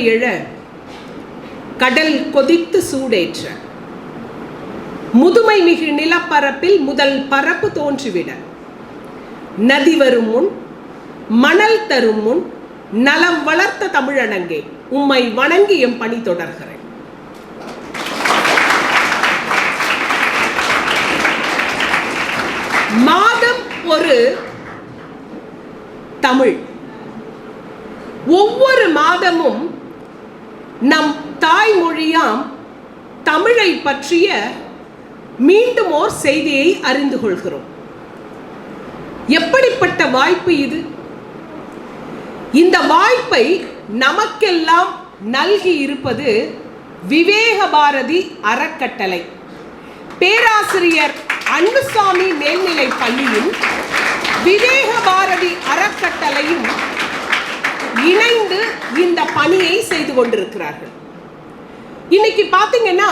பிழம்பு எழ கடல் கொதித்து சூடேற்ற. முதுமை மிகு நிலப்பரப்பில் முதல் பரப்பு தோன்றிவிட. நதி வரும் முன் மணல் தரும் முன் நலம் வளர்த்த தமிழனங்கே உம்மை வணங்கி எம் பணி தொடர்கிறேன். மாதம் ஒரு தமிழ். ஒவ்வொரு மாதமும் நம் தாய்மொழியாம் தமிழை பற்றிய மீண்டும் ஓர் செய்தியை அறிந்து கொள்கிறோம். எப்படிப்பட்ட வாய்ப்பு இது? இந்த வாய்ப்பை நமக்கெல்லாம் நல்கி இருப்பது விவேக பாரதி அறக்கட்டளை. பேராசிரியர் அன்புசாமி மேல்நிலை பள்ளியும் விவேக பாரதி அறக்கட்டளையும் இணைந்து இந்த பணியை செய்து கொண்டிருக்கிறார்கள். இன்னைக்கு பார்த்தீங்கன்னா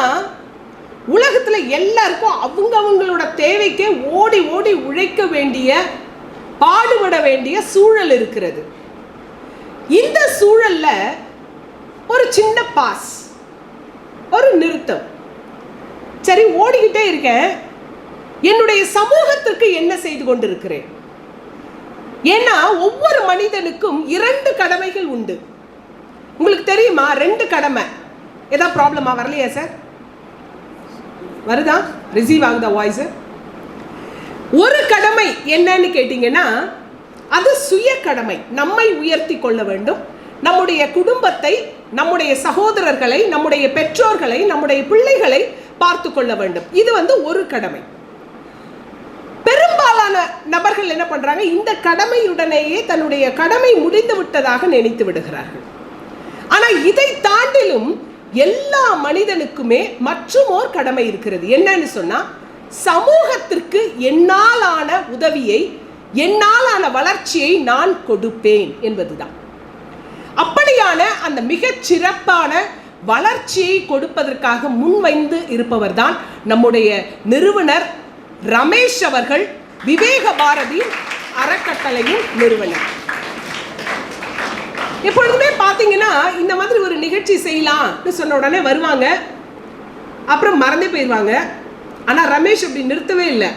உலகத்தில் எல்லாருக்கும் அவங்கவுங்களோட தேவைக்கே ஓடி ஓடி உழைக்க வேண்டிய பாடுபட வேண்டிய சூழல் இருக்கிறது. இந்த சூழல்ல ஒரு சின்ன பாஸ் ஒரு நிறுத்தம். சரி ஓடிக்கிட்டே இருக்கேன். என்னுடைய சமூகத்திற்கு என்ன செய்து கொண்டிருக்கிறேன்? ஏன்னா ஒவ்வொரு மனிதனுக்கும் இரண்டு கடமைகள் உண்டு. உங்களுக்கு தெரியுமா? ரெண்டு கடமை. ஏதாவது ப்ராப்ளமா வரலையா சார் வருதா? ரிசீவ் ஆகுதா வாய்ஸ் ஒரு கடமை என்னன்னு கேட்டிங்கன்னா அது சுய கடமை. நம்மை உயர்த்தி கொள்ள வேண்டும். நம்முடைய குடும்பத்தை நம்முடைய சகோதரர்களை நம்முடைய பெற்றோர்களை நம்முடைய பிள்ளைகளை பார்த்து கொள்ள வேண்டும். இது வந்து ஒரு கடமை. பெரும்பாலான நபர்கள் என்ன பண்றாங்க? இந்த கடமையுடனேயே தன்னுடைய கடமை முடிந்து விட்டதாக நினைத்து விடுகிறார்கள். ஆனால் இதை தாண்டிலும் எல்லா மனிதனுக்குமே மற்றும் ஓர் கடமை இருக்கிறது. என்னன்னு சொன்னால் சமூகத்திற்கு என்னாலான உதவியை என்னாலான வளர்ச்சியை நான் கொடுப்பேன் என்பதுதான். அப்படியான அந்த மிகச் சிறப்பான வளர்ச்சியை கொடுப்பதற்காக முன்வைந்து இருப்பவர்தான் நம்முடைய நிறுவனர் ரமேஷ் அவர்கள். விவேக பாரதி அறக்கட்டளையின் நிறுவனர் எப்பொழுதுமே பார்த்தீங்கன்னா இந்த மாதிரி ஒரு நிகழ்ச்சி செய்யலாம்னு சொன்ன உடனே வருவாங்க. அப்புறம் மறந்தே போயிடுவாங்க ஆனால் ரமேஷ் அப்படி நிறுத்தவே இல்லை.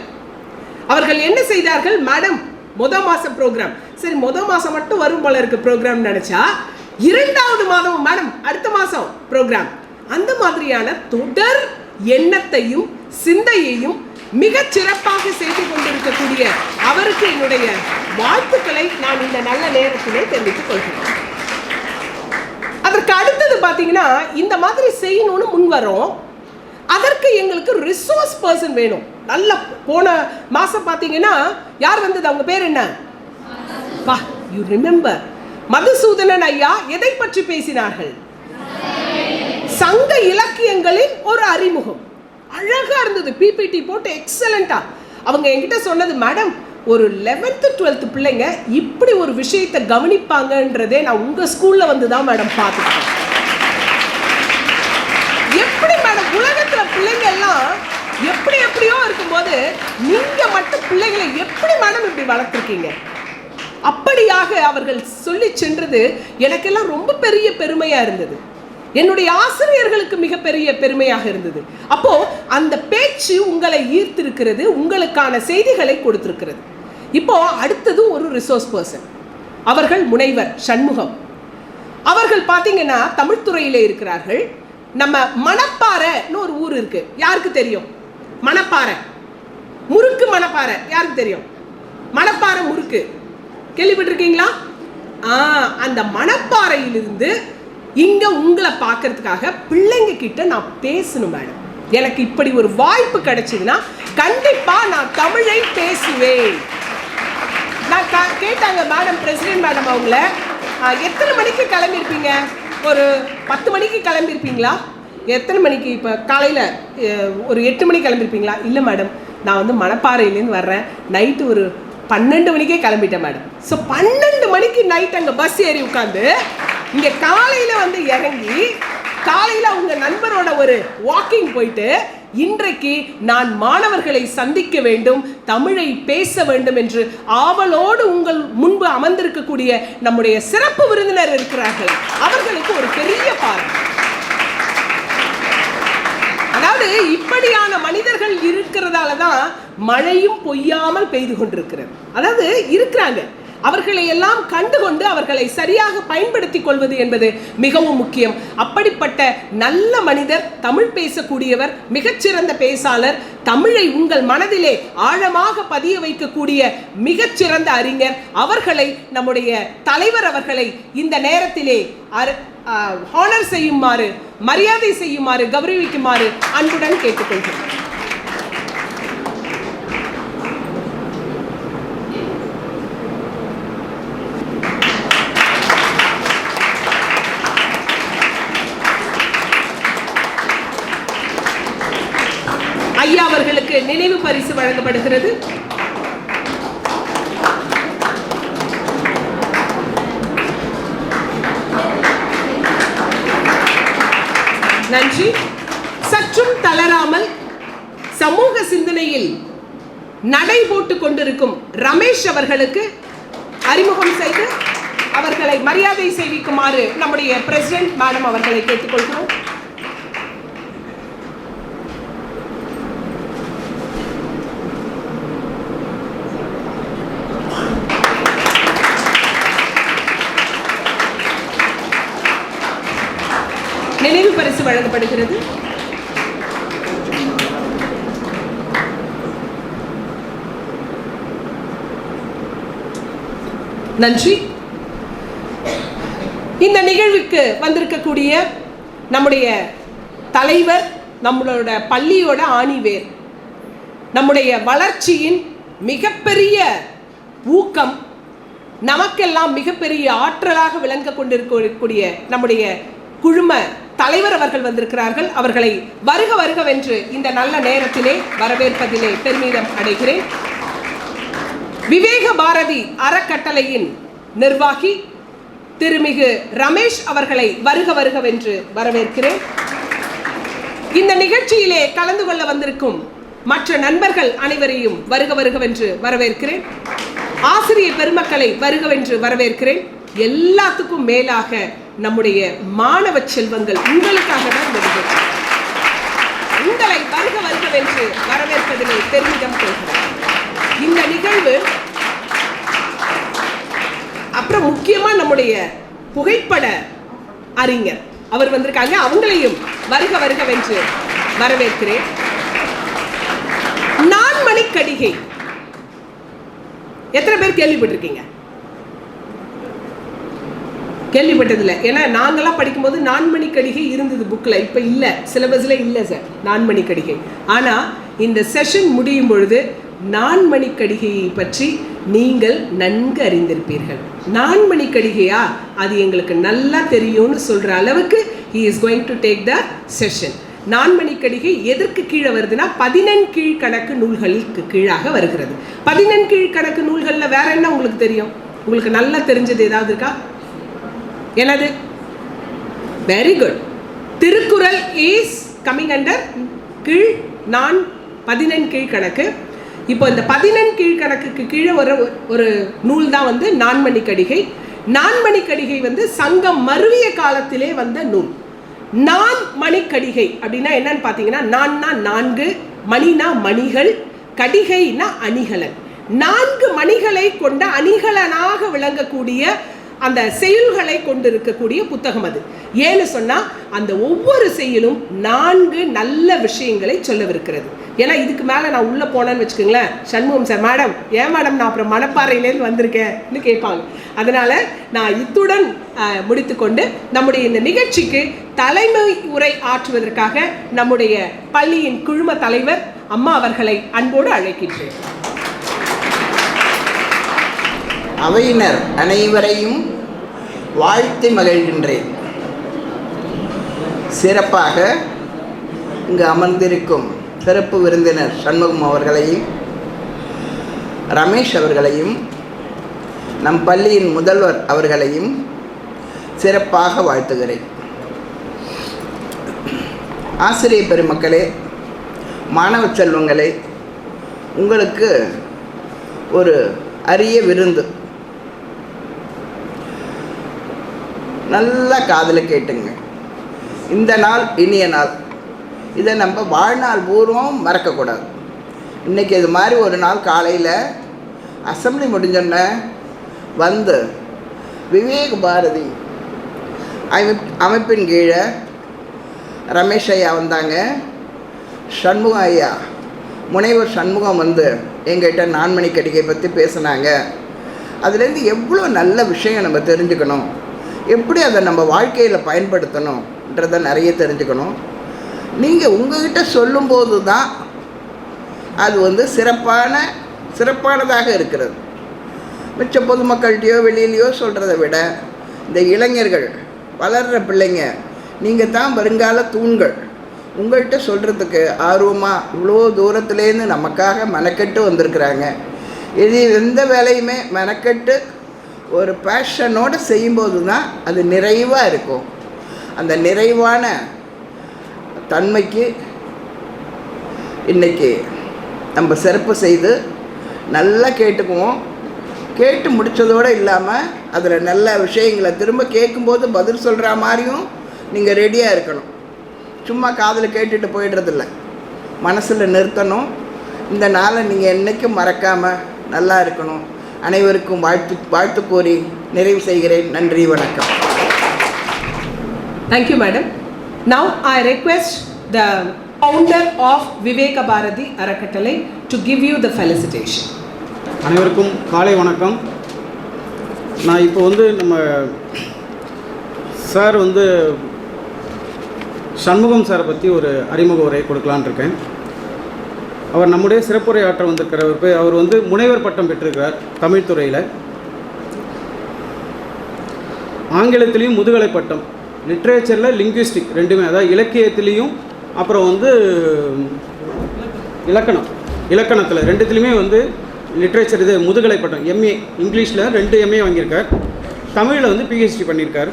அவர்கள் என்ன செய்தார்கள்? மேடம் முத மாசம் ப்ரோக்ராம் சரி முத மாசம் மட்டும் வரும் போல இருக்கு ப்ரோக்ராம் நினைச்சா இரண்டாவது மாதம் மேடம் அடுத்த மாசம் ப்ரோக்ராம் அந்த மாதிரியான தொடர் எண்ணத்தையும் சிந்தையையும் மிகச் சிறப்பாக செய்து கொண்டிருக்கக்கூடிய அவருக்கு என்னுடைய வாழ்த்துக்களை நான் இந்த நல்ல நேரத்திலே தெரிவித்துக் கொள்கிறேன். அதற்கு அடுத்தது பார்த்தீங்கன்னா இந்த மாதிரி செய்யணும்னு முன் வரோம் அதற்கு எங்களுக்கு ரிசோர்ஸ் பர்சன் வேணும். நல்ல போன மாதம் பார்த்தீங்கன்னா யார் வந்தது? அவங்க பேர் என்ன? வா யூ ரிமெம்பர் மதுசூதனன் ஐயா எதை பற்றி பேசினார்கள்? சங்க இலக்கியங்களின் ஒரு அறிமுகம். அழகாக இருந்தது. பிபிடி போட்டு எக்ஸலண்ட்டாக அவங்க என்கிட்ட சொன்னது மேடம் ஒரு லெவன்த்து டுவெல்த்து பிள்ளைங்க இப்படி ஒரு விஷயத்தை கவனிப்பாங்கன்றதே நான் உங்கள் ஸ்கூலில் வந்து தான் மேடம் பார்த்துக்கிட்டேன். எப்படி மேடம் உலகத்தில் பிள்ளைங்க எல்லாம் எப்படி எப்படியோ இருக்கும்போது நீங்கள் மட்டும் பிள்ளைங்களை எப்படி மேடம் இப்படி வளர்த்துருக்கீங்க? அப்படியாக அவர்கள் சொல்லி சென்றது எனக்கெல்லாம் ரொம்ப பெரிய பெருமையாக இருந்தது. என்னுடைய ஆசிரியர்களுக்கு மிகப்பெரிய பெருமையாக இருந்தது. அப்போ அந்த பேச்சு உங்களை ஈர்த்திருக்கிறது உங்களுக்கான செய்திகளை கொடுத்திருக்கிறது. இப்போ அடுத்தது ஒரு ரிசோர்ஸ் பர்சன் அவர்கள் முனைவர் சண்முகம். அவர்கள் பார்த்தீங்கன்னா தமிழ்துறையிலே இருக்கிறார்கள். நம்ம மணப்பாறைன்னு ஒரு ஊர் இருக்கு. யாருக்கு தெரியும்? மணப்பாறை. முறுக்கு மணப்பாறை. யாருக்கு தெரியும்? மணப்பாறை முறுக்கு. கேள்விப்பட்டிருக்கீங்களா? ஆ அந்த மணப்பாறையிலிருந்து இங்கே உங்களை பார்க்கறதுக்காக பிள்ளைங்க கிட்ட நான் பேசணும் மேடம். எனக்கு இப்படி ஒரு வாய்ப்பு கிடைச்சதுன்னா கண்டிப்பாக நான் தமிழை பேசுவேன். நான் கேட்டாங்க மேடம் பிரசிடென்ட் மேடம் அவங்கள எத்தனை மணிக்கு கிளம்பியிருப்பீங்க? ஒரு பத்து மணிக்கு கிளம்பியிருப்பீங்களா? எத்தனை மணிக்கு இப்போ காலையில் ஒரு எட்டு மணிக்கு கிளம்பியிருப்பீங்களா? இல்லை மேடம் நான் வந்து மணப்பாறையிலேருந்து வர்றேன். நைட்டு ஒரு பன்னெண்டு மணிக்கே கிளம்பிட்டேன் மேடம் ஸோ பன்னெண்டு மணிக்கு நைட் அங்கே பஸ் ஏறி உட்காந்து இங்கே காலையில் வந்து இறங்கி காலையில் அவங்க நண்பரோட ஒரு வாக்கிங் போயிட்டு இன்றைக்கு நான் மாணவர்களை சந்திக்க வேண்டும் தமிழை பேச வேண்டும் என்று ஆவலோடு உங்கள் முன்பு அமர்ந்திருக்கக்கூடிய நம்முடைய சிறப்பு விருந்தினர் இருக்கிறார்கள். அவர்களுக்கு ஒரு பெரிய பாராட்டு. அதாவது இப்படியான மனிதர்கள் இருக்கிறதால தான் மழையும் பொய்யாமல் பெய்து கொண்டிருக்கிறது. அதாவது இருக்கிறாங்க. அவர்களை எல்லாம் கண்டுகொண்டு அவர்களை சரியாக பயன்படுத்திக் கொள்வது என்பது மிகவும் முக்கியம். அப்படிப்பட்ட நல்ல மனிதர் தமிழ் பேசக்கூடியவர் மிகச்சிறந்த பேசாளர் தமிழை உங்கள் மனதிலே ஆழமாக பதிய வைக்கக்கூடிய மிகச்சிறந்த அறிஞர் அவர்களை நம்முடைய தலைவர் அவர்களை இந்த நேரத்திலே ஹானர் செய்யுமாறு மரியாதை செய்யுமாறு கௌரவிக்குமாறு அன்புடன் கேட்டுக்கொள்கிறேன். அவர்களுக்கு நினைவு பரிசு வழங்கப்படுகிறது. நன்றி. சற்றும் தளராமல் சமூக சிந்தனையில் நடை போட்டுக் கொண்டிருக்கும் ரமேஷ் அவர்களுக்கு அறிமுகம் செய்து அவர்களை மரியாதை செய்விக்குமாறு நம்முடைய பிரசிடென்ட் மேடம் அவர்களை கேட்டுக்கொள்கிறோம். நினைவு பரிசு வழங்கப்படுகிறது. நன்றி. இந்த நிகழ்வுக்கு வந்திருக்கக்கூடிய நம்முடைய தலைவர் நம்மளோட பள்ளியோட ஆணிவேர். நம்முடைய வளர்ச்சியின் மிகப்பெரிய ஊக்கம் நமக்கெல்லாம் மிகப்பெரிய ஆற்றலாக விளங்க கொண்டிருக்கக்கூடிய நம்முடைய குழும தலைவர் அவர்கள் வந்திருக்கிறார்கள். அவர்களை வருக வருகவென்று இந்த நல்ல நேரத்திலே வரவேற்பதிலே பெருமிதம் அடைகிறேன். விவேக பாரதி அறக்கட்டளையின் நிர்வாகி திருமிகு ரமேஷ் அவர்களை வருக வருகவென்று வரவேற்கிறேன். இந்த நிகழ்ச்சியிலே கலந்து கொள்ள வந்திருக்கும் மற்ற நண்பர்கள் அனைவரையும் வருக வருகவென்று வரவேற்கிறேன். ஆசிரியர் பெருமக்களை வருகவென்று வரவேற்கிறேன். எல்லாத்துக்கும் மேலாக நம்முடைய மாணவ செல்வங்கள் உங்களுக்காக தான் இந்த நிகழ்ச்சி. உங்களை வருக வருகவென்று வரவேற்பதிலே பெருமிதம் கொள்கிறேன். இந்த நிகழ்வு அப்புறம் முக்கியமா நம்முடைய புகைப்பட அறிஞர். அவர் வந்திருக்காங்க அவங்களையும் வருக வருகவென்று வரவேற்கிறேன். நான் கடிகை எத்தனை பேர் கேள்விப்பட்டிருக்கீங்க? கேள்விப்பட்டதில்லை. ஏன்னா நாங்களாம் படிக்கும்போது நான்மணி கடிகை இருந்தது புக்கில் இப்போ இல்லை. சிலபஸில் இல்லை சார் நான்மணி கடிகை. ஆனால் இந்த செஷன் முடியும் பொழுது நான்மணி கடிகையை பற்றி நீங்கள் நன்கு அறிந்திருப்பீர்கள். நான்மணி கடிகையா? அது எங்களுக்கு நல்லா தெரியும்னு சொல்கிற அளவுக்கு he is going to take the session Nanmani கடிகை எதற்கு கீழே வருதுன்னா பதினெண் கீழ்கணக்கு நூல்களுக்கு கீழாக வருகிறது. பதினெண் கீழ்கணக்கு நூல்களில் வேற என்ன உங்களுக்கு தெரியும்? உங்களுக்கு நல்லா தெரிஞ்சது ஏதாவது இருக்கா? என்னது? Very good Thirukkural is coming under கீழ் நான் பதினெண் கீழ்கணக்கு. இப்போ இந்த பதினெண் கீழ்கணக்குக்கு கீழே ஒரு ஒரு நூல் தான் வந்து நான்மணி கடிகை நான்மணி கடிகை வந்து சங்கம் மருவிய காலத்திலே வந்த நூல். நான் மணிக்கடிகை அப்படின்னா என்னன்னு பார்த்தீங்கன்னா நான்னா நான்கு மணினா மணிகள் கடிகைனா அணிகலன். நான்கு மணிகளை கொண்ட அணிகலனாக விளங்கக்கூடிய அந்த செயல்களை கொண்டிருக்கக்கூடிய புத்தகம் அது. ஏன்னு சொன்னால் அந்த ஒவ்வொரு செயலும் நான்கு நல்ல விஷயங்களை சொல்லவிருக்கிறது. ஏன்னா இதுக்கு மேலே நான் உள்ளே போனேன்னு வச்சுக்கோங்களேன். சண்முகம் சார் மேடம் ஏன் மேடம் நான் அப்புறம் மணப்பாறையிலேருந்து வந்திருக்கேன்னு கேட்பாங்க. அதனால் நான் இத்துடன் முடித்துக்கொண்டு நம்முடைய இந்த நிகழ்ச்சிக்கு தலைமை உரை ஆற்றுவதற்காக நம்முடைய பள்ளியின் குழும தலைவர் அம்மா அவர்களை அன்போடு அழைக்கின்றேன். அவையினர் அனைவரையும் வாழ்த்து மகிழ்கின்றேன். சிறப்பாக இங்கு அமர்ந்திருக்கும் சிறப்பு விருந்தினர் சண்முகம் அவர்களையும் ரமேஷ் அவர்களையும் நம் பள்ளியின் முதல்வர் அவர்களையும் சிறப்பாக வாழ்த்துகிறேன். ஆசிரியர் பெருமக்களே மாணவ செல்வங்களே உங்களுக்கு ஒரு அரிய விருந்து நல்லா காதில் கேட்டுங்க. இந்த நாள் இனிய நாள். இதை நம்ம வாழ்நாள் பூர்வம் மறக்கக்கூடாது. இன்றைக்கி இது மாதிரி ஒரு நாள் காலையில் அசம்பிளி முடிஞ்சோடனே வந்து விவேக் பாரதி அமைப் அமைப்பின் கீழே ரமேஷ் ஐயா வந்தாங்க. சண்முகம் ஐயா முனைவர் சண்முகம் வந்து எங்கிட்ட நான்மணி கடிகை பற்றி பேசுனாங்க. அதுலேருந்து எவ்வளோ நல்ல விஷயம் நம்ம தெரிஞ்சுக்கணும். எப்படி அதை நம்ம வாழ்க்கையில் பயன்படுத்தணுன்றதை நிறைய தெரிஞ்சுக்கணும். நீங்கள் உங்ககிட்ட சொல்லும்போது தான் அது வந்து சிறப்பான சிறப்பானதாக இருக்கிறது. மிச்ச பொதுமக்கள்கிட்டையோ வெளியிலையோ சொல்கிறத விட இந்த இளைஞர்கள் வளர்கிற பிள்ளைங்க நீங்கள் தான் வருங்கால தூண்கள். உங்கள்கிட்ட சொல்கிறதுக்கு ஆர்வமாக இவ்வளோ தூரத்துலேருந்து நமக்காக மெனக்கெட்டு வந்திருக்கிறாங்க. இது எந்த வேலையுமே மெனக்கெட்டு ஒரு பேஷனோடு செய்யும்போது தான் அது நிறைவாக இருக்கும். அந்த நிறைவான தன்மைக்கு இன்றைக்கி நம்ம சிறப்பு செய்து நல்லா கேட்டுக்குவோம். கேட்டு முடித்ததோடு இல்லாமல் அதில் நல்ல விஷயங்களை திரும்ப கேட்கும்போது பதில் சொல்கிற மாதிரியும் நீங்கள் ரெடியாக இருக்கணும். சும்மா காதில் கேட்டுட்டு போயிடுறதில்ல. மனசில் நிறுத்தணும். இந்த நாளை நீங்கள் என்றைக்கும் மறக்காமல் நல்லா இருக்கணும். அனைவருக்கும் வாழ்த்து வாழ்த்து கூறி நிறைவு செய்கிறேன் நன்றி வணக்கம் Thank you, madam. Now I request the founder of Viveka Bharati Arakatale to give you the felicitation. அனைவருக்கும் காலை வணக்கம் நான் இப்போ வந்து நம்ம சார் வந்து சண்முகம் சாரை பற்றி ஒரு அறிமுக உரை கொடுக்கலான்னு இருக்கேன் அவர் நம்முடைய சிறப்புரை ஆற்ற வந்திருக்கிறவர் போய் அவர் வந்து முனைவர் பட்டம் பெற்றிருக்கிறார் தமிழ் துறையில். ஆங்கிலத்திலையும் முதுகலை பட்டம் லிட்ரேச்சரில் லிங்குவிஸ்டிக் ரெண்டுமே அதாவது இலக்கியத்திலையும் அப்புறம் வந்து இலக்கணம் இலக்கணத்தில் ரெண்டுத்துலேயுமே வந்து லிட்ரேச்சர் இது முதுகலை பட்டம் எம்ஏ இங்கிலீஷில் ரெண்டு எம்ஏ வாங்கியிருக்கார். தமிழில் வந்து பிஹெச்டி பண்ணியிருக்கார்.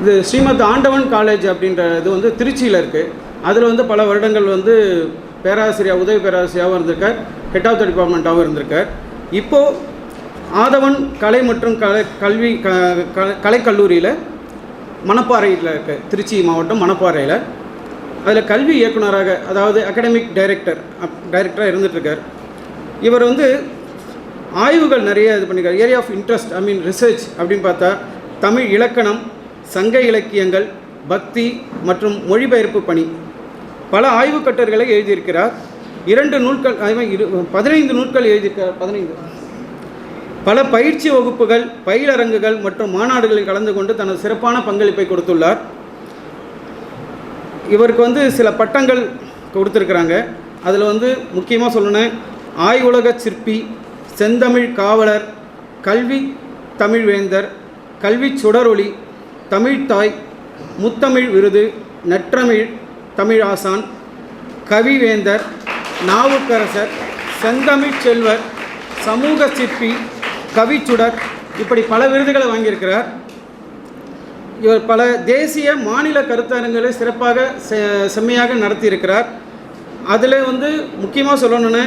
இது ஸ்ரீமத் ஆண்டவன் காலேஜ் அப்படின்ற இது வந்து திருச்சியில் இருக்குது அதில் வந்து பல வருடங்கள் வந்து பேராசிரியர் உதவி பேராசிரியாகவும் இருந்திருக்கார். ஹெட் ஆஃப் த டிபார்ட்மெண்ட்டாகவும் இருந்திருக்கார். இப்போது ஆதவன் கலை மற்றும் கலை கல்வி க க- கலைக்கல்லூரியில் மணப்பாறையில் இருக்க திருச்சி மாவட்டம் மணப்பாறையில். அதில் கல்வி இயக்குனராக அதாவது அகாடமிக் டைரக்டர் டைரக்டராக இருந்துகிட்ருக்கார் இவர் வந்து ஆய்வுகள் நிறைய இது பண்ணியிருக்கார். Area of interest I mean research அப்படின்னு பார்த்தா தமிழ் இலக்கணம் சங்க இலக்கியங்கள் பக்தி மற்றும் மொழிபெயர்ப்பு பணி. பல ஆய்வுக்கட்டுரைகளை எழுதியிருக்கிறார். இரண்டு நூல்கள் அதே இரு பதினைந்து நூல்கள் எழுதியிருக்கிறார் பதினைந்து. பல பயிற்சி வகுப்புகள் பயிலரங்குகள் மற்றும் மாநாடுகளில் கலந்து கொண்டு தனது சிறப்பான பங்களிப்பை கொடுத்துள்ளார். இவருக்கு வந்து சில பட்டங்கள் கொடுத்துருக்குறாங்க. அதில் வந்து முக்கியமாக சொல்லணும் ஆய்வுலக சிற்பி செந்தமிழ் காவலர் கல்வி தமிழ்வேந்தர் கல்வி சுடரொளி தமிழ்தாய் முத்தமிழ் விருது நற்றமிழ் தமிழ் ஆசான் கவிவேந்தர் நாவுக்கரசர் செந்தமிழ் செல்வர் சமூக சிற்பி கவிச்சுடர் இப்படி பல விருதுகளை வாங்கியிருக்கிறார். இவர் பல தேசிய மாநில கருத்தரங்களை சிறப்பாக செ- செம்மையாக நடத்தியிருக்கிறார். அதில் வந்து முக்கியமாக சொல்லணும்னு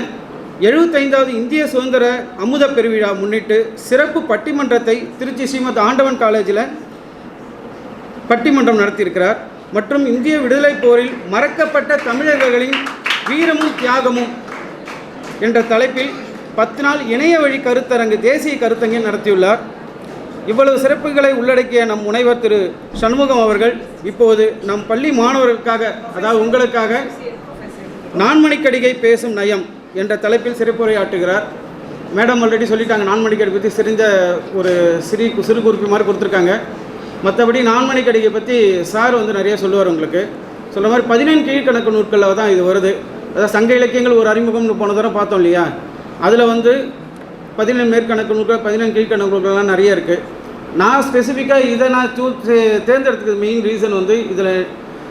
எழுபத்தைந்தாவது இந்திய சுதந்திர அமுத பெருவிழா முன்னிட்டு சிறப்பு பட்டிமன்றத்தை திருச்சி ஸ்ரீமத் ஆண்டவன் காலேஜில் பட்டிமன்றம் நடத்தியிருக்கிறார். மற்றும் இந்திய விடுதலைப் போரில் மறக்கப்பட்ட தமிழர்களின் வீரமும் தியாகமும் என்ற தலைப்பில் பத்து நாள் இணைய வழி கருத்தரங்கு தேசிய கருத்தங்கை நடத்தியுள்ளார். இவ்வளவு சிறப்புகளை உள்ளடக்கிய நம் முனைவர் திரு சண்முகம் அவர்கள் இப்போது நம் பள்ளி மாணவர்களுக்காக அதாவது உங்களுக்காக நான்மணிக்கடிகை பேசும் நயம் என்ற தலைப்பில் சிறப்புரையாற்றுகிறார். மேடம் ஆல்ரெடி சொல்லிட்டாங்க நான்மணிக்கடி பற்றி சிறிந்த ஒரு சிறி சிறு குறிப்பு மாதிரி கொடுத்துருக்காங்க. மற்றபடி நான்மணி கடிகை பற்றி சார் வந்து நிறைய சொல்லுவார் உங்களுக்கு. சொல்ல மாதிரி பதினெண் கீழ்கணக்கு நூட்களில் தான் இது வருது. அதாவது சங்க இலக்கியங்கள் ஒரு அறிமுகம்னு போன தடவை பார்த்தோம் இல்லையா? அதில் வந்து பதினேழு மேற்கணக்கு நூல்கள் பதினெண் கீழ்கணக்கு நூல்கள்லாம் நிறைய இருக்குது நான் ஸ்பெசிஃபிக்காக இதை நான் சூ தே- மெயின் ரீசன் வந்து இதில்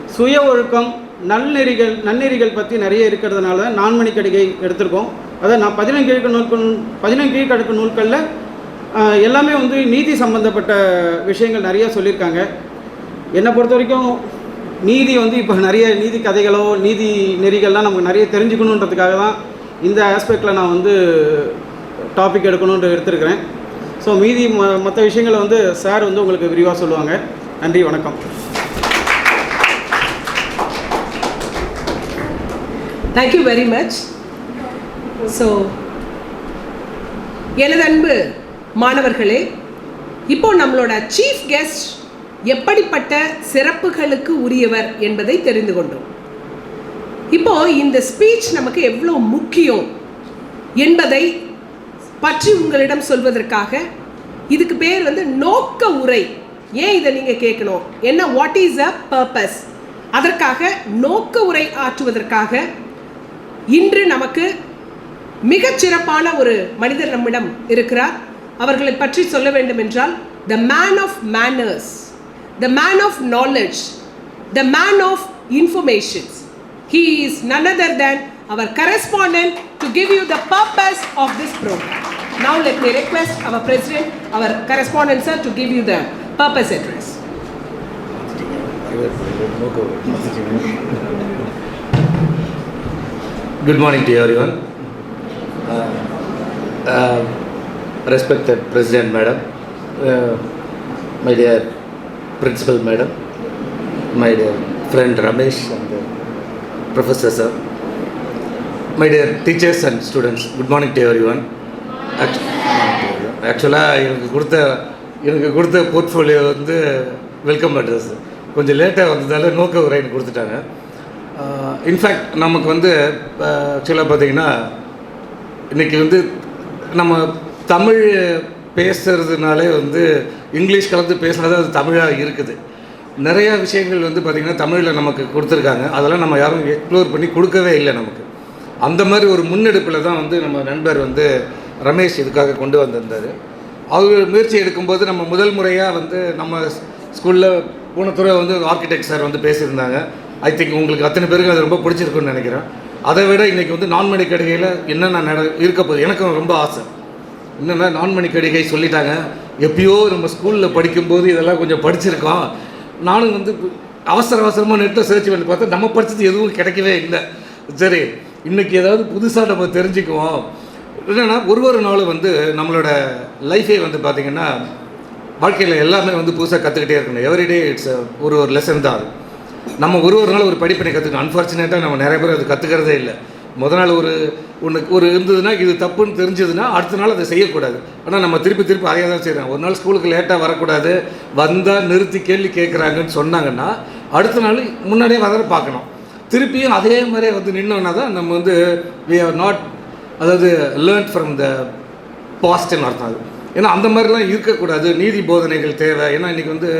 சுய ஒழுக்கம் நல்நெறிகள் நன்னெறிகள் பற்றி நிறைய இருக்கிறதுனால நான்மணி கடிகை எடுத்திருக்கோம். அதான் நான் பதினெண் கீழ்க்கு நூல்கள் பதினெண் கீழ்கணக்கு நூல்களில் எல்லாமே வந்து நீதி சம்மந்தப்பட்ட விஷயங்கள் நிறையா சொல்லியிருக்காங்க. என்னை பொறுத்த வரைக்கும் நீதி வந்து இப்போ நிறைய நீதி கதைகளோ நீதி நெறிகள்லாம் நமக்கு நிறைய தெரிஞ்சுக்கணுன்றதுக்காக தான் இந்த ஆஸ்பெக்டில் நான் வந்து டாபிக் எடுக்கணுன்ட்டு எடுத்திருக்கிறேன். ஸோ மீதி ம மற்ற விஷயங்களை வந்து சார் வந்து உங்களுக்கு விரிவாக சொல்லுவாங்க. நன்றி வணக்கம். தேங்க்யூ வெரி மச் ஸோ எனது அன்பு மாணவர்களே இப்போ நம்மளோட சீஃப் கெஸ்ட் எப்படிப்பட்ட சிறப்புகளுக்கு உரியவர் என்பதை தெரிந்து கொண்டோம். இப்போ இந்த ஸ்பீச் நமக்கு எவ்வளோ முக்கியம் என்பதை பற்றி உங்களிடம் சொல்வதற்காக இதுக்கு பேர் வந்து நோக்க உரை. ஏன் இதை நீங்கள் கேட்கணும்? என்ன வாட் இஸ் அ பர்பஸ் அதற்காக நோக்க உரை ஆற்றுவதற்காக இன்று நமக்கு மிகச் சிறப்பான ஒரு மனிதர் நம்மிடம் இருக்கிறார். அவர்களை பற்றி சொல்ல வேண்டும் என்றால் the man of manners the man of knowledge the man of informations he is none other than our correspondent to give you the purpose of this program. Now let me request our president, our correspondent sir to give you the purpose address. Good morning to everyone. Uh, uh, respected President Madam, uh, my dear Principal Madam, my dear friend Ramesh and uh, Professor Sir, my dear teachers and students, good morning to everyone. ஆக்சுவலாக எனக்கு கொடுத்த எனக்கு கொடுத்த portfolio வந்து welcome address கொஞ்சம் லேட்டாக வந்ததால நோக்க உரைன்னு கொடுத்துட்டாங்க இன்ஃபேக்ட் நமக்கு வந்து ஆக்சுவலாக பார்த்தீங்கன்னா இன்றைக்கி வந்து நம்ம தமிழ் பேசுறதுனாலே வந்து இங்கிலீஷ் கலந்து பேசினா அது தமிழாக இருக்குது. நிறையா விஷயங்கள் வந்து பார்த்திங்கன்னா தமிழில் நமக்கு கொடுத்துருக்காங்க. அதெல்லாம் நம்ம யாரும் எக்ஸ்ப்ளோர் பண்ணி கொடுக்கவே இல்லை நமக்கு. அந்த மாதிரி ஒரு முன்னெடுப்பில் தான் வந்து நம்ம நண்பர் வந்து ரமேஷ் இதுக்காக கொண்டு வந்திருந்தார். அவர் முயற்சி எடுக்கும்போது நம்ம முதல் முறையாக வந்து நம்ம ஸ்கூலில் போன துறை வந்து ஆர்கிடெக்ட் சார் வந்து பேசியிருந்தாங்க. ஐ திங்க் உங்களுக்கு அத்தனை பேருக்கு அது ரொம்ப பிடிச்சிருக்குன்னு நினைக்கிறேன். அதை விட இன்றைக்கி வந்து நான்மணி கடிகையில் என்னென்ன நட இருக்க போகுது? எனக்கும் ரொம்ப ஆசை. என்னென்னா நான்மணி கடிகை சொல்லிட்டாங்க. எப்பயோ நம்ம ஸ்கூலில் படிக்கும்போது இதெல்லாம் கொஞ்சம் படிச்சிருக்கோம். நானும் வந்து அவசர அவசரமாக நெட்டில் சர்ச் பண்ணி பார்த்தா நம்ம படித்தது எதுவும் கிடைக்கவே இல்லை. சரி இன்றைக்கி ஏதாவது புதுசாக நம்ம தெரிஞ்சுக்குவோம். என்னென்னா ஒரு ஒரு நாளும் வந்து நம்மளோட லைஃபே வந்து பார்த்திங்கன்னா வாழ்க்கையில் எல்லாமே வந்து புதுசாக கற்றுக்கிட்டே இருக்கணும். எவ்ரிடே இட்ஸ் ஒரு ஒரு லெசன் தான் அது. நம்ம ஒரு ஒரு நாள் ஒரு படிப்பினை கற்றுக்கணும் அன்ஃபார்ச்சுனேட்டாக நம்ம நிறைய பேர் அது கற்றுக்கிறதே இல்லை. முத நாள் ஒரு ஒன்று ஒரு இருந்ததுன்னா இது தப்புன்னு தெரிஞ்சதுன்னா அடுத்த நாள் அதை செய்யக்கூடாது. ஆனால் நம்ம திருப்பி திருப்பி அதே தான் செய்கிறோம் ஒரு நாள் ஸ்கூலுக்கு லேட்டாக வரக்கூடாது. வந்தால் நிறுத்தி கேள்வி கேட்குறாங்கன்னு சொன்னாங்கன்னா அடுத்த நாள் முன்னாடியே வர பார்க்கணும். திருப்பியும் அதே மாதிரியே வந்து நின்னோன்னா தான் நம்ம வந்து வி ஆர் நாட் அதாவது லேர்ன் ஃப்ரம் த பாஸ்ட்னு அர்த்தம் அது. ஏன்னா அந்த மாதிரிலாம் இருக்கக்கூடாது. நீதி போதனைகள் தேவை. ஏன்னா இன்றைக்கி வந்து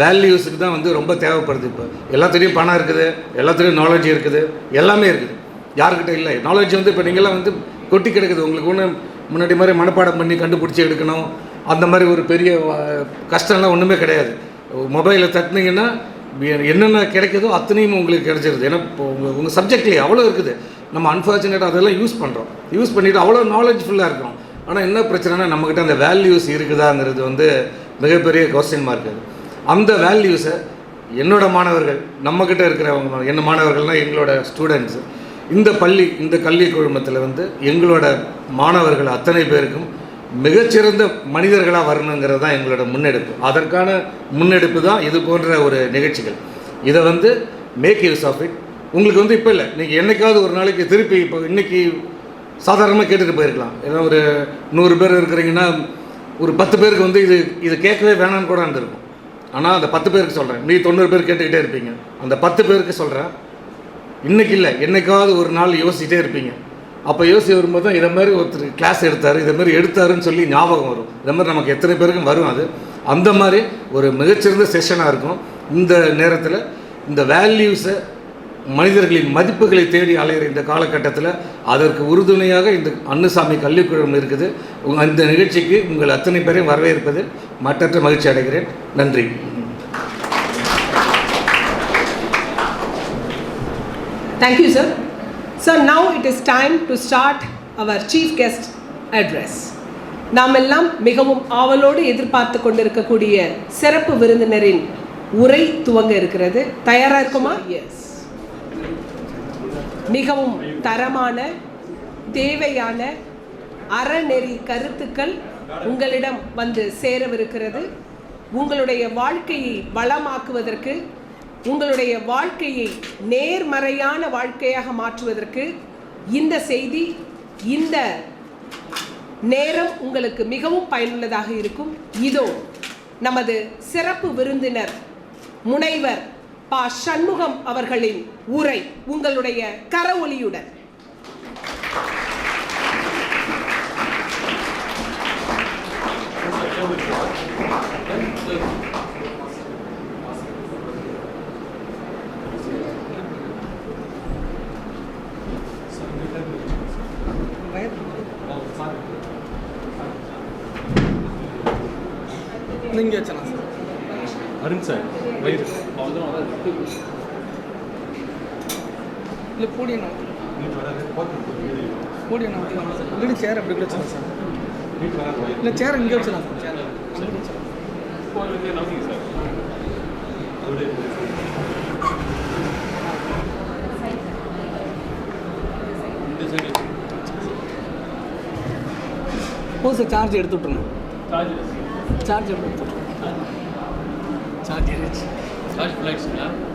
வேல்யூஸுக்கு தான் வந்து ரொம்ப தேவைப்படுது இப்போ. எல்லாத்துலேயும் பணம் இருக்குது. எல்லாத்துலேயும் நாலேஜ் இருக்குது. எல்லாமே இருக்குது. யாருக்கிட்ட இல்லை? நாலேஜ் வந்து இப்போ நீங்களாம் வந்து கொட்டி கிடக்குது. உங்களுக்கு ஒன்று முன்னாடி மாதிரி மனப்பாடம் பண்ணி கண்டுபிடிச்சி எடுக்கணும். அந்த மாதிரி ஒரு பெரிய கஷ்டம்லாம் ஒன்றுமே கிடையாது. மொபைலில் தட்டினீங்கன்னா என்னென்ன கிடைக்குதோ அத்தனையும் உங்களுக்கு கிடைச்சிருது. ஏன்னா இப்போ உங்கள் உங்கள் சப்ஜெக்ட்லேயே அவ்வளோ இருக்குது. நம்ம அன்ஃபார்ச்சுனேட்டாக அதெல்லாம் யூஸ் பண்ணுறோம் யூஸ் பண்ணிவிட்டு அவ்வளோ நாலேஜ்ஃபுல்லாக இருக்கும். ஆனால் என்ன பிரச்சனைனா நம்மக்கிட்ட அந்த வேல்யூஸ் இருக்குதாங்கிறது வந்து மிகப்பெரிய கொஸ்டின் மார்க் அது. அந்த வேல்யூஸை என்னோட மாணவர்கள் நம்மக்கிட்ட இருக்கிறவங்க என்ன மாணவர்கள்னால் எங்களோட ஸ்டூடெண்ட்ஸு இந்த பள்ளி இந்த கல்வி குழுமத்தில் வந்து எங்களோட மாணவர்கள் அத்தனை பேருக்கும் மிகச்சிறந்த மனிதர்களாக வரணுங்கிறது தான் எங்களோட முன்னெடுப்பு. அதற்கான முன்னெடுப்பு தான் இது போன்ற ஒரு நிகழ்ச்சிகள். இதை வந்து மேக் யூஸ் ஆஃப் இட் உங்களுக்கு வந்து இப்போ இல்லை. நீங்கள் என்னைக்காவது ஒரு நாளைக்கு திருப்பி இப்போ இன்றைக்கி சாதாரணமாக கேட்டுட்டு போயிருக்கலாம். ஏன்னா ஒரு நூறு பேர் இருக்கிறீங்கன்னா ஒரு பத்து பேருக்கு வந்து இது இது கேட்கவே வேணாம்னு கூட இருந்திருக்கும். ஆனால் அந்த பத்து பேருக்கு சொல்கிறேன் நீ தொண்ணூறு பேர் கேட்டுக்கிட்டே இருப்பீங்க. அந்த பத்து பேருக்கு சொல்கிறேன் இன்னைக்கு இல்லை என்னைக்காவது ஒரு நாள் யோசிச்சிட்டே இருப்பீங்க. அப்போ யோசி வரும்போது தான் இதை மாதிரி ஒருத்தர் கிளாஸ் எடுத்தார் இதை மாதிரி எடுத்தாருன்னு சொல்லி ஞாபகம் வரும். இதை மாதிரி நமக்கு எத்தனை பேருக்கும் வரும் அது. அந்த மாதிரி ஒரு மிகச்சிறந்த செஷனாக இருக்கும். இந்த நேரத்தில் இந்த வேல்யூஸை மனிதர்களின் மதிப்புகளை தேடி அலையிற இந்த காலகட்டத்தில் அதற்கு உறுதுணையாக இந்த அன்னுசாமி கல்விக்குழுமம் இருக்குது. அந்த நிகழ்ச்சிக்கு உங்கள் அத்தனை பேரையும் வரவேற்பது மற்றற்ற மகிழ்ச்சி அடைகிறேன். நன்றி. Thank you, sir. So now it is time to start our chief guest address. நாம் எல்லாம் மிகவும் ஆவலோடு எதிர்பார்த்து கொண்டிருக்கக்கூடிய சிறப்பு விருந்தினரின் உரை துவங்க இருக்கிறது தயாரா இருக்குமா எஸ் மிகவும் தரமான தேவையான அறநெறி கருத்துக்கள் உங்களிடம் வந்து சேரவிருக்கிறது உங்களுடைய வாழ்க்கையை வளமாக்குவதற்கு உங்களுடைய வாழ்க்கையை நேர்மறையான வாழ்க்கையாக மாற்றுவதற்கு இந்த செய்தி இந்த நேரம் உங்களுக்கு மிகவும் பயனுள்ளதாக இருக்கும். இதோ நமது சிறப்பு விருந்தினர் முனைவர் பா. சண்முகம் அவர்களின் உரை உங்களுடைய கரவொலியுடன். இங்கே வச்சலாம் சார். அருண் சார் வயிறு. இல்லை போடியண்ணா போடியண்ணா சார். இல்லை சேர் அப்படி கூட வச்சலாம் சார். இல்லை சேர். இங்கே வச்சலாம் சார். சார் சார்ஜ் எடுத்து விட்ருங்க charge chargeable. Charge it. Charge flex, yeah?